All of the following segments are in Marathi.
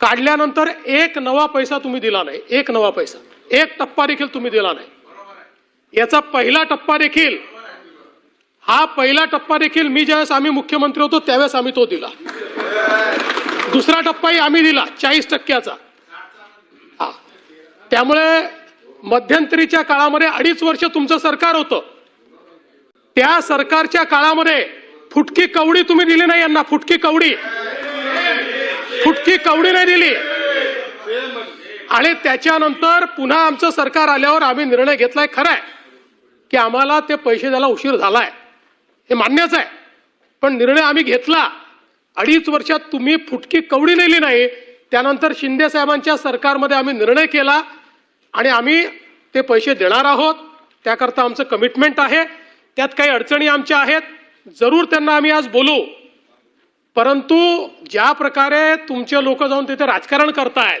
काढल्यानंतर एक नवा पैसा तुम्ही दिला नाही. एक नवा पैसा. एक टप्पा देखील तुम्ही दिला नाही. याचा पहिला टप्पा देखील हा पहिला टप्पा देखील मी ज्यावेळेस आम्ही मुख्यमंत्री होतो त्यावेळेस आम्ही तो दिला. दुसरा टप्पाही आम्ही दिला चाळीस टक्क्याचा. हा. त्यामुळे मध्यंतरीच्या काळामध्ये अडीच वर्ष तुमचं सरकार होतं. त्या सरकारच्या काळामध्ये फुटकी कवडी तुम्ही दिली नाही यांना फुटकी कवडी. इतकी कवडी नाही दिली. आणि त्याच्यानंतर पुन्हा आमचं सरकार आल्यावर आम्ही निर्णय घेतलाय खरंय. की आम्हाला ते पैसे द्यायला उशीर झालाय. हे मान्यच आहे. पण निर्णय आम्ही घेतला. अडीच वर्षात तुम्ही फुटकी कवडी नेली नाही. त्यानंतर शिंदे साहेबांच्या सरकारमध्ये आम्ही निर्णय केला. आणि आम्ही ते पैसे देणार आहोत. त्याकरता आमचं कमिटमेंट आहे. त्यात काही अडचणी आमच्या आहेत. जरूर त्यांना आम्ही आज बोलू. परंतु ज्या प्रकारे तुमचे लोक जाऊन तिथे राजकारण करतायत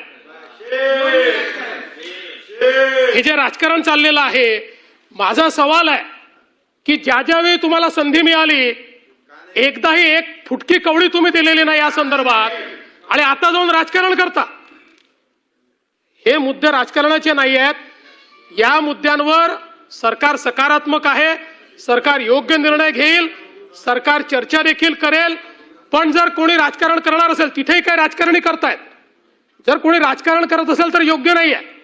हे जे राजकारण चाललेलं आहे माझा सवाल आहे की ज्या ज्यावेळी तुम्हाला संधी मिळाली एकदाही एक फुटकी कवडी तुम्ही दिलेली नाही या संदर्भात. आणि आता जाऊन राजकारण करता. हे मुद्दे राजकारणाचे नाही आहेत. या मुद्द्यांवर सरकार सकारात्मक आहे सरकार योग्य निर्णय घेईल सरकार चर्चा देखील करेल पण जर कोणी राजकारण करणार असेल तिथेही काय राजकारणी करतायत. जर कोणी राजकारण करत असेल तर योग्य नाही आहे